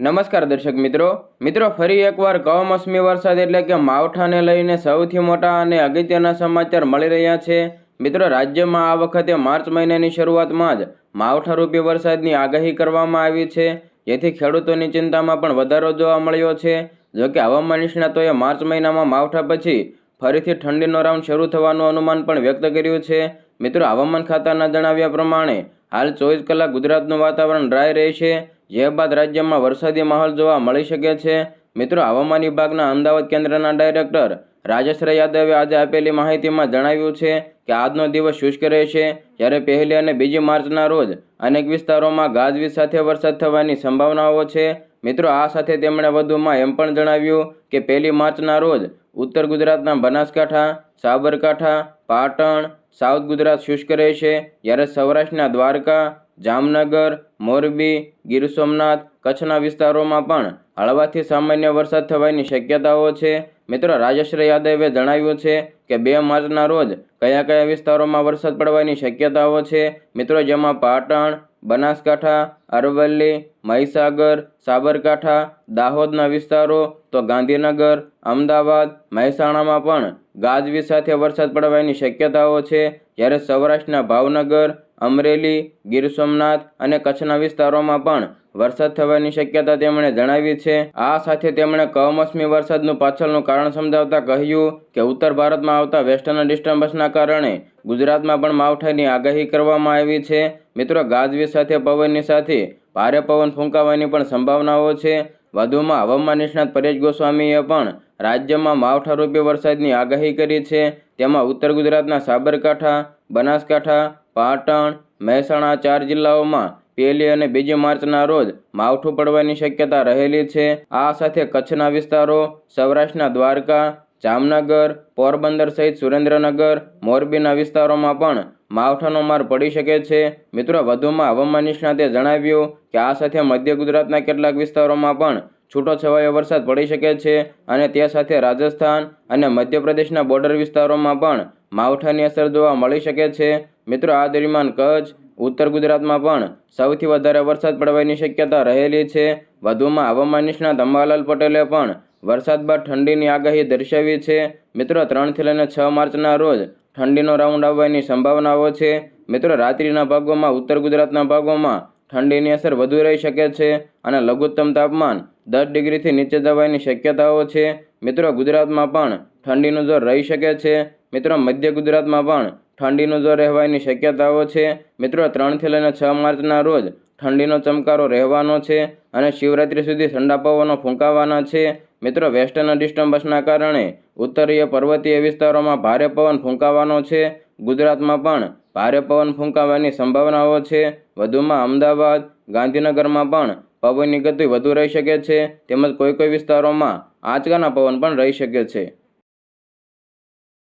નમસ્કાર દર્શક મિત્રો. મિત્રો, ફરી એકવાર કમોસમી વરસાદ એટલે કે માવઠાને લઈને સૌથી મોટા અને અગત્યના સમાચાર મળી રહ્યા છે. મિત્રો, રાજ્યમાં આ વખતે માર્ચ મહિનાની શરૂઆતમાં જ માવઠારૂપી વરસાદની આગાહી કરવામાં આવી છે. જેથી ખેડૂતોની ચિંતામાં પણ વધારો જોવા મળ્યો છે. જોકે હવામાન નિષ્ણાતોએ માર્ચ મહિનામાં માવઠા પછી ફરીથી ઠંડીનો રાઉન્ડ શરૂ થવાનું અનુમાન પણ વ્યક્ત કર્યું છે. મિત્રો, હવામાન ખાતાના જણાવ્યા પ્રમાણે, હાલ ચોવીસ કલાક ગુજરાતનું વાતાવરણ ડ્રાય રહેશે. જે બાદ રાજ્યમાં વરસાદી માહોલ જોવા મળી શકે છે. મિત્રો, હવામાન વિભાગના અમદાવાદ કેન્દ્રના ડાયરેક્ટર રાજેશ્વર યાદવે આજે આપેલી માહિતીમાં જણાવ્યું છે કે આજનો દિવસ શુષ્ક રહેશે. જ્યારે પહેલી અને બીજી માર્ચના રોજ અનેક વિસ્તારોમાં ગાજવીજ સાથે વરસાદ થવાની સંભાવનાઓ છે. મિત્રો, આ સાથે તેમણે વધુમાં એમ પણ જણાવ્યું કે પહેલી માર્ચના રોજ ઉત્તર ગુજરાતના બનાસકાંઠા, સાબરકાંઠા, પાટણ, સાઉથ ગુજરાત શુષ્ક રહેશે. જ્યારે સૌરાષ્ટ્રના દ્વારકા જામનગર, મોરબી, ગીર સોમનાથ, કચ્છના વિસ્તારોમાં પણ હળવાથી સામાન્ય વરસાદ થવાની શક્યતાઓ છે. મિત્રો રાજેશ્રી યાદવે જણાવ્યું છે કે બે માર્ચના રોજ કયા કયા વિસ્તારોમાં વરસાદ પડવાની શક્યતાઓ છે. મિત્રો, જેમાં પાટણ, બનાસકાંઠા, અરવલ્લી, મહીસાગર, સાબરકાંઠા, દાહોદના વિસ્તારો, તો ગાંધીનગર, અમદાવાદ, મહેસાણામાં પણ ગાજવી સાથે વરસાદ પડવાની શક્યતાઓ છે. જ્યારે સૌરાષ્ટ્રના ભાવનગર અમરેલી, ગીર સોમનાથ અને કચ્છના વિસ્તારોમાં પણ વરસાદ થવાની શક્યતા તેમણે જણાવી છે. આ સાથે તેમણે કમોસમી વરસાદનું પાછળનું કારણ સમજાવતા કહ્યું કે ઉત્તર ભારતમાં આવતા વેસ્ટર્ન ડિસ્ટર્બન્સના કારણે ગુજરાતમાં પણ માવઠાની આગાહી કરવામાં આવી છે. મિત્રો, ગાજવીજ સાથે પવનની સાથે ભારે પવન ફૂંકાવાની પણ સંભાવનાઓ છે. વધુમાં હવામાન નિષ્ણાત પરેશ ગોસ્વામીએ પણ રાજ્યમાં માવઠારૂપી વરસાદની આગાહી કરી છે. તેમાં ઉત્તર ગુજરાતના સાબરકાંઠા, બનાસકાંઠા પાટણ, મહેસાણા ચાર જિલ્લાઓમાં પહેલી અને બીજી માર્ચના રોજ માવઠું પડવાની શક્યતા રહેલી છે. આ સાથે કચ્છના વિસ્તારો, સૌરાષ્ટ્રના દ્વારકા, જામનગર, પોરબંદર સહિત સુરેન્દ્રનગર, મોરબીના વિસ્તારોમાં પણ માવઠાનો માર પડી શકે છે. મિત્રો, વધુમાં હવામાન નિષ્ણાતે જણાવ્યું કે આ સાથે મધ્ય ગુજરાતના કેટલાક વિસ્તારોમાં પણ છૂટો છવાયો વરસાદ પડી શકે છે અને તે સાથે રાજસ્થાન અને મધ્યપ્રદેશના બોર્ડર વિસ્તારોમાં પણ માવઠાની અસર જોવા મળી શકે છે. મિત્રો, આ દરમિયાન કચ્છ, ઉત્તર ગુજરાતમાં પણ સૌથી વધારે વરસાદ પડવાની શક્યતા રહેલી છે. વધુમાં હવામાન નિષ્ણાત અંબાલાલ પટેલે પણ વરસાદ બાદ ઠંડીની આગાહી દર્શાવી છે. મિત્રો, ત્રણથી લઈને છ માર્ચના રોજ ઠંડીનો રાઉન્ડ આવવાની સંભાવનાઓ છે. મિત્રો, રાત્રિના ભાગોમાં ઉત્તર ગુજરાતના ભાગોમાં ઠંડીની અસર વધુ રહી શકે છે અને લઘુત્તમ તાપમાન દસ ડિગ્રીથી નીચે જવાની શક્યતાઓ છે. મિત્રો, ગુજરાતમાં પણ ઠંડીનો જોર રહી શકે છે. મિત્રો, મધ્ય ગુજરાતમાં પણ ઠંડીનું જોર રહેવાની શક્યતાઓ છે. મિત્રો, ત્રણથી લઈને છ માર્ચના રોજ ઠંડીનો ચમકારો રહેવાનો છે અને શિવરાત્રી સુધી ઠંડા પવનો ફૂંકાવાના છે. મિત્રો વેસ્ટર્ન ડિસ્ટર્બન્સના કારણે ઉત્તરીય પર્વતીય વિસ્તારોમાં ભારે પવન ફૂંકાવાનો છે. ગુજરાતમાં પણ ભારે પવન ફૂંકાવાની સંભાવનાઓ છે. વધુમાં અમદાવાદ, ગાંધીનગરમાં પણ પવનની ગતિ વધુ રહી શકે છે. તેમજ કોઈ કોઈ વિસ્તારોમાં આંચકાના પવન પણ રહી શકે છે.